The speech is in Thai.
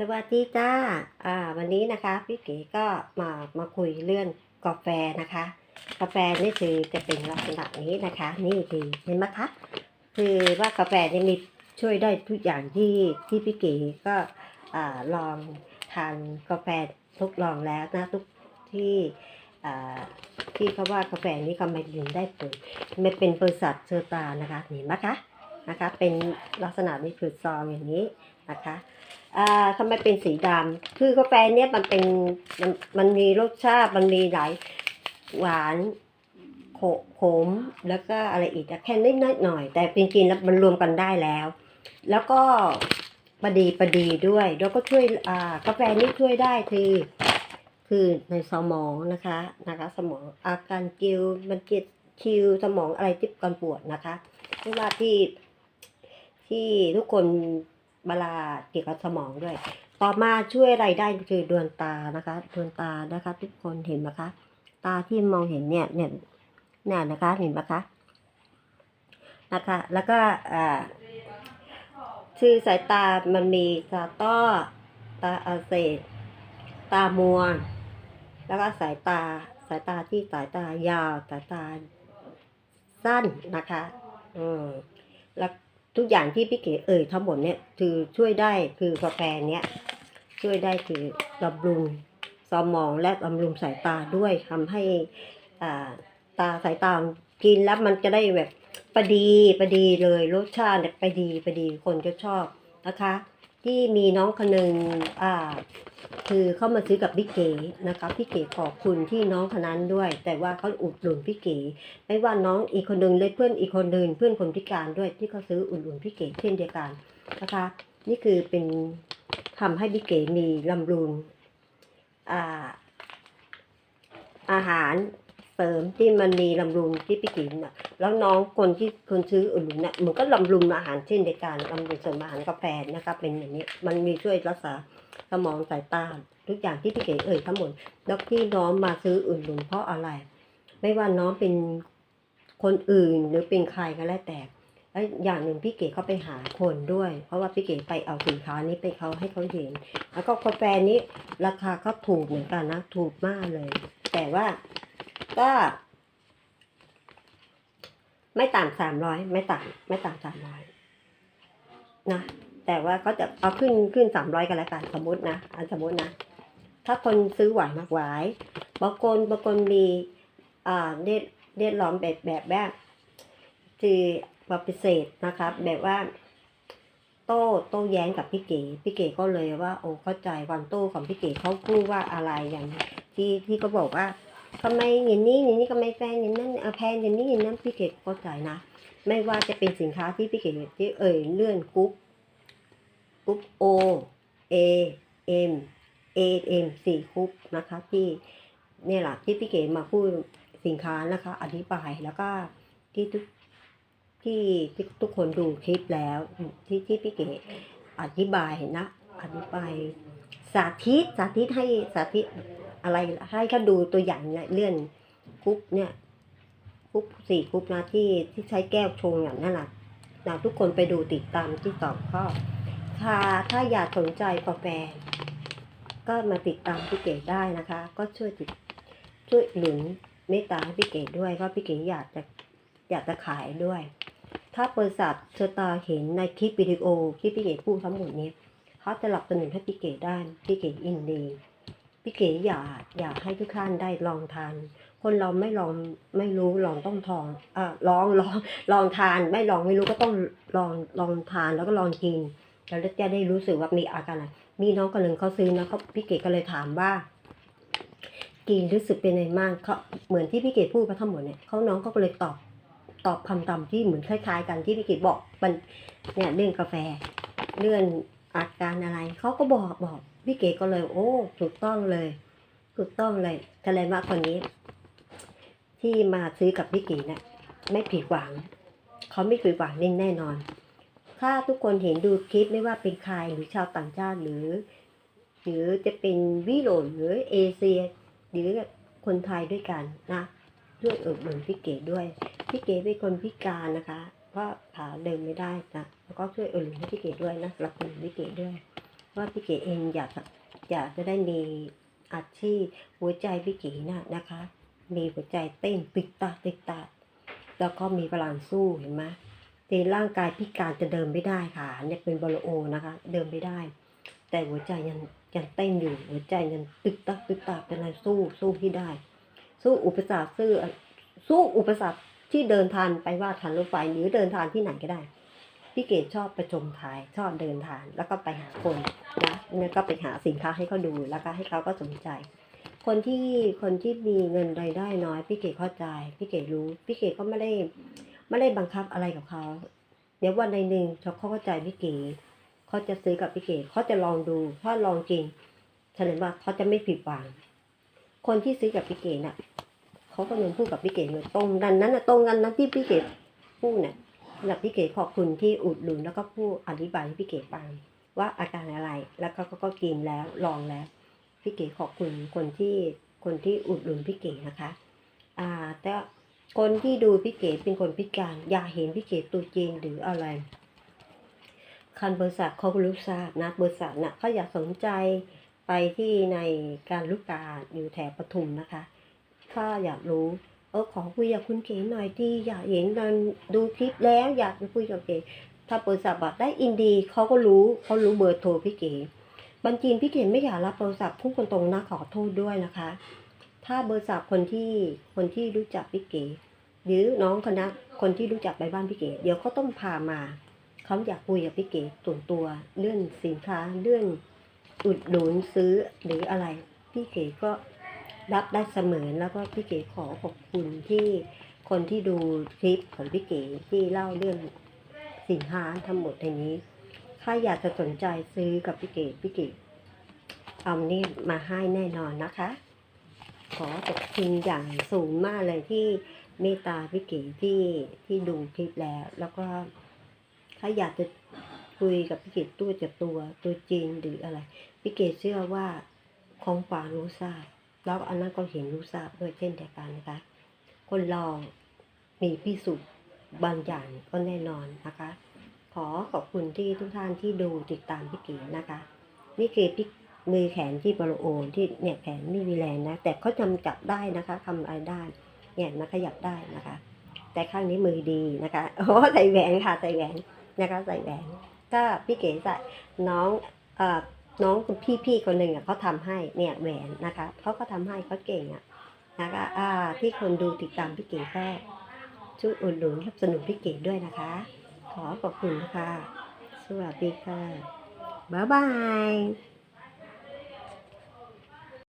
สวัสดีจ้า อ่า วันนี้นะคะพี่เก๋ก็มามาคุยเรื่องกาแฟนะคะ กาแฟนี่คือจะเป็นลักษณะนี้นะคะ นี่คือเห็นไหมคะ คือว่ากาแฟนี่มีช่วยได้ทุกอย่างที่ที่พี่เก๋ก็อ่าลองทานกาแฟทดลองแล้วนะทุกที่อ่าที่เขาว่ากาแฟนี้เขาไม่ดื่มได้ผลมันเป็นบริษัทเซอร์ตานะคะเห็นไหมคะนะคะ เป็นลักษณะนี้คือซองอย่างนี้ นะคะอ่าทำไมเป็นสีดำคือกาแฟเนี่ยมันเป็นมันมันมีรสชาติมันมีหลายหวานโขขมแล้วก็อะไรอีกแค่นิดนิดหน่อย แต่จริงๆแล้วมันรวมกันได้แล้ว แล้วก็ประดีประดีด้วย แล้วก็ช่วยอ่ากาแฟนี่ช่วยได้คือคือในสมองนะคะนะคะสมองอาการกิวมันเจ็ดคิวสมองอะไรที่การปวดนะคะไม่ว่าที่ที่ทุกคน เวลาเกี่ยวกับสมองด้วย ต่อมาช่วยอะไรได้คือดวงตานะคะดวงตานะคะ ทุกคนเห็นไหมคะ ตาที่มองเห็นเนี่ยเนี่ยเนี่ยนะคะเห็นไหมคะนะคะ แล้วก็อ่าชื่อสายตามันมีตาต้อตาอักเสบตามัว แล้วก็สายตาสายตาที่สายตายาวสายตาสั้นนะคะ อืมแล้ว ทุกอย่างที่พี่เก๋เอ่ยทั้งหมดเนี่ยคือช่วยได้คือกาแฟเนี้ยช่วยได้คือบำรุงสมองและบำรุงสายตาด้วยทำให้อ่าตาสายตากินแล้วมันจะได้แบบประดีประดีเลยรสชาติเนี่ยประดีประดีคนก็ชอบนะคะ ที่มีน้องคนหนึ่งอ่า คือเข้ามาซื้อกับพี่เก๋นะคะพี่เก๋ขอบคุณที่น้องคนนั้นด้วย แต่ว่าเขาอุดหนุนพี่เก๋ไม่ว่าน้องอีกคนหนึ่งเลยเพื่อนอีกคนหนึ่งเพื่อนคนพิการด้วยที่เขาซื้ออุดหนุนพี่เก๋เช่นเดียวกันนะคะ นี่คือเป็นทำให้พี่เก๋มีลำรุงอ่าอาหารเสริมที่มันมีลำรุงที่พี่เก๋น่ะ แล้วน้องคนที่คนซื้ออุดหนุนน่ะมันก็ลำรุงอาหารเช่นเดียวกันลำรุงเสริมอาหารกาแฟนะคะเป็นอย่างนี้ มันมีช่วยรักษา สมองสายตาทุกอย่างที่พี่เก๋เอ่ยทั้งหมดแล้วที่น้องมาซื้ออื่นหนุนเพราะอะไร ไม่ว่าน้องเป็นคนอื่นหรือเป็นใครก็แล้วแต่แล้วอย่างหนึ่งพี่เก๋เขาไปหาคนด้วย เพราะว่าพี่เก๋ไปเอาสินค้านี้ไปเขาให้เขาเห็น แล้วก็กาแฟนี้ราคาก็ถูกเหมือนกันนะถูกมากเลย แต่ว่าก็ไม่ต่ำสามร้อยไม่ต่ำไม่ต่ำสามร้อยนะ แต่ว่าก็จะเอาขึ้นขึ้นสามร้อยกันแล้วกันสมมตินะอันสมมตินะ ถ้าคนซื้อไหวมากไหวบางคนบางคนมีอ่าเด็ดเด็ดล้อมแบบแบบแบบคือปฏิเสธนะครับ แบบว่า โต้โต้แย้งกับพี่เก๋พี่เก๋ก็เลยว่า โอ้เข้าใจความโต้ของพี่เก๋เขาพูดว่าอะไรอย่างที่ที่เขาบอกว่าทำไมอย่างนี้อย่างนี้ทำไมแพงอย่างนั้นเอาแพงอย่างนี้อย่างนั้นพี่เก๋เข้าใจนะ ไม่ว่าจะเป็นสินค้าที่พี่เก๋ที่เอ่ยเลื่อนกรุ๊ป กรุ๊ป O A M A M สี่กรุ๊ปนะคะที่เนี่ยแหละที่พี่เก๋มาพูดสินค้านะคะ อธิบายแล้วก็ที่ทุกที่ที่ทุกคนดูคลิปแล้วที่ที่พี่เก๋อธิบายนะ อธิบายสาธิตสาธิตให้สาธิตอะไรให้เขาดูตัวอย่างเนี่ยเลื่อนกรุ๊ปเนี่ยกรุ๊ปสี่กรุ๊ปนะที่ที่ใช้แก้วชงอย่างนั้นแหละนะทุกคนไปดูติดตามที่สองข้อ ถ้าถ้าอยากสนใจกาแฟ ก็มาติดตามพี่เก๋ได้นะคะ ก็ช่วยติดช่วยหนุนเมตตาให้พี่เก๋ด้วยเพราะพี่เก๋อยากจะอยากจะขายด้วย ถ้าบริษัทเชอตาเห็นในคลิปวิดีโอที่พี่เก๋พูดทั้งหมดนี้เขาจะหลับสนุนให้พี่เก๋ได้พี่เก๋อินดีพี่เก๋อยากอยากให้ทุกท่านได้ลองทาน คนเราไม่ลองไม่รู้ลองต้องทองอ่าลองลองลองทาน ไม่ลองไม่รู้ก็ต้องลองลองทานแล้วก็ลองกิน แล้วจะได้รู้สึกว่ามีอาการอะไรมีน้องคนหนึ่งเขาซื้อนะเขาพี่เก๋ก็เลยถามว่า กินรู้สึกเป็นไงบ้างเขาเหมือนที่พี่เก๋พูดมาทั้งหมดเนี่ยเขาน้องเขาก็เลยตอบตอบคำตามที่เหมือนคล้ายๆ กันที่พี่เก๋บอกมันเนี่ยเรื่องกาแฟเรื่องอาการอะไรเขาก็บอกบอกพี่เก๋ก็เลย โอ้ถูกต้องเลย ถูกต้องเลยก็เลยว่าคนนี้ ที่มาซื้อกับพี่เก๋เนี่ยไม่ผิดหวังเขาไม่ผิดหวังแน่นอน ถ้าทุกคนเห็นดูคลิปไม่ว่าเป็นใครหรือชาวต่างชาติหรือ หรือจะเป็นวิโรหรือเอเชีย หรือคนไทยด้วยกันนะช่วยอุดหนุนพี่เก๋ด้วย พี่เก๋เป็นคนพิการนะคะเพราะขาเดินไม่ได้นะแล้วก็ช่วยอุดหนุนพี่เก๋ด้วยนะรับคุณพี่เก๋ด้วยว่าพี่เก๋เองอยากอยากจะได้มีอาชีพหัวใจพี่เก๋นะนะคะ มีหัวใจเต้นติกตาติกตาแล้วก็มีพลังสู้เห็นไหม ในร่างกายพิการจะเดินไม่ได้ค่ะเนี่ยเป็นบอลโอนะคะ เดินไม่ได้ แต่หัวใจยังยังเต้นอยู่ หัวใจยังตึกตักตึกตักเป็นอะไรสู้สู้ที่ได้ สู้อุปสรรคสู้สู้อุปสรรคที่เดินทางไปว่าทางรถไฟหรือเดินทางที่ไหนก็ได้พี่เกดชอบประจมทายชอบเดินทางแล้วก็ไปหาคนนะแล้วก็ไปหาสินค้าให้เขาดูแล้วก็ให้เขาก็สนใจ คนที่คนที่มีเงินรายได้น้อยพี่เกดเข้าใจพี่เกดรู้พี่เกดก็ไม่ได้ ไม่ได้บังคับอะไรกับเขาเดี๋ยววันใดหนึ่งเขาเข้าใจพี่เกดเขาจะซื้อกับพี่เกดเขาจะลองดู ถ้าลองจริงแสดงว่าเขาจะไม่ผิดหวัง คนที่ซื้อกับพี่เกดน่ะเขาก็ยังพูดกับพี่เกดเลยตรงนั้นนั้นนะตรงกันนั้นที่พี่เกดพูดเนี่ยสำหรับพี่เก๋ขอบคุณที่อุดหนุนแล้วก็ผู้อธิบายให้พี่เก๋ฟังว่าอาการอะไร แล้วก็ก็ก็กินแล้วลองแล้วพี่เก๋ขอบคุณคนที่คนที่อุดหนุนพี่เก๋นะคะ อ่าแต่ คนที่ดูพี่เก๋เป็นคนพิการ อยากเห็นพี่เก๋ตัวจริงหรืออะไร คันบริษัทเขาก็รู้ทราบนะบริษัทน่ะเขาอยากสนใจไปที่ในการลูกกาอยู่แถวปทุมนะคะ ถ้าอยากรู้เออขอคุยกับคุณเก๋หน่อยที่อยากเห็นการดูคลิปแล้วอยากจะคุยกับเก๋ถ้าเปิดสับบัตรได้อินดีเขาก็รู้เขารู้เบอร์โทรพี่เก๋บัญชีพี่เก๋ไม่อยากรับโทรศัพท์พุ่งตรงๆนะขอโทษด้วยนะคะ ถ้าเบอร์สับคนที่คนที่รู้จักพี่เก๋หรือน้องคณะคนที่รู้จักไปบ้านพี่เก๋เดี๋ยวเขาต้องพามาเขาอยากคุยกับพี่เก๋ส่วนตัวเรื่องสินค้าเรื่องอุดหนุนซื้อหรืออะไร พี่เก๋ก็รับได้เสมอแล้วก็พี่เก๋ขอขอบคุณที่คนที่ดูคลิปของพี่เก๋ที่เล่าเรื่องสินค้าทั้งหมดในนี้ ถ้าอยากจะสนใจซื้อกับพี่เก๋พี่เก๋เอานี่มาให้แน่นอนนะคะ ขอขอบคุณอย่างสูงมากเลยที่เมตตาพี่เก๋ที่ที่ดูคลิปแล้ว แล้วก็ถ้าอยากจะคุยกับพี่เก๋ตัวจะตัวตัวจริงหรืออะไรพี่เก๋เชื่อว่าของฝารู้ทราบแล้วอันนั้นก็เห็นรู้ทราบด้วยเช่นเดียวกันนะคะ คนเรามีพิสูจน์บางอย่างก็แน่นอนนะคะ ขอขอบคุณที่ทุกท่านที่ดูติดตามพี่เก๋นะคะนี่คือพี่ มือแขนที่บรโอที่เนี่ยแขนไม่มีแรงนะ แต่เขาจำจับได้นะคะทำอะไรได้เนี่ยนะขยับได้นะคะ แต่ข้างนี้มือดีนะคะโอ้ใส่แหวนค่ะใส่แหวนนะคะใส่แหวนก็พี่เก๋ใส่น้องเอ่อน้องคุณพี่พี่คนหนึ่งอะเขาทำให้เนี่ยแหวนนะคะเขาก็ทำให้เขาเก่งอะนะคะอ่าที่คนดูติดตามพี่เก๋ก็ช่วยอุดหนุนสนับสนุนพี่เก๋ด้วยนะคะ ขอขอบคุณค่ะ สวัสดีค่ะบ๊ายบาย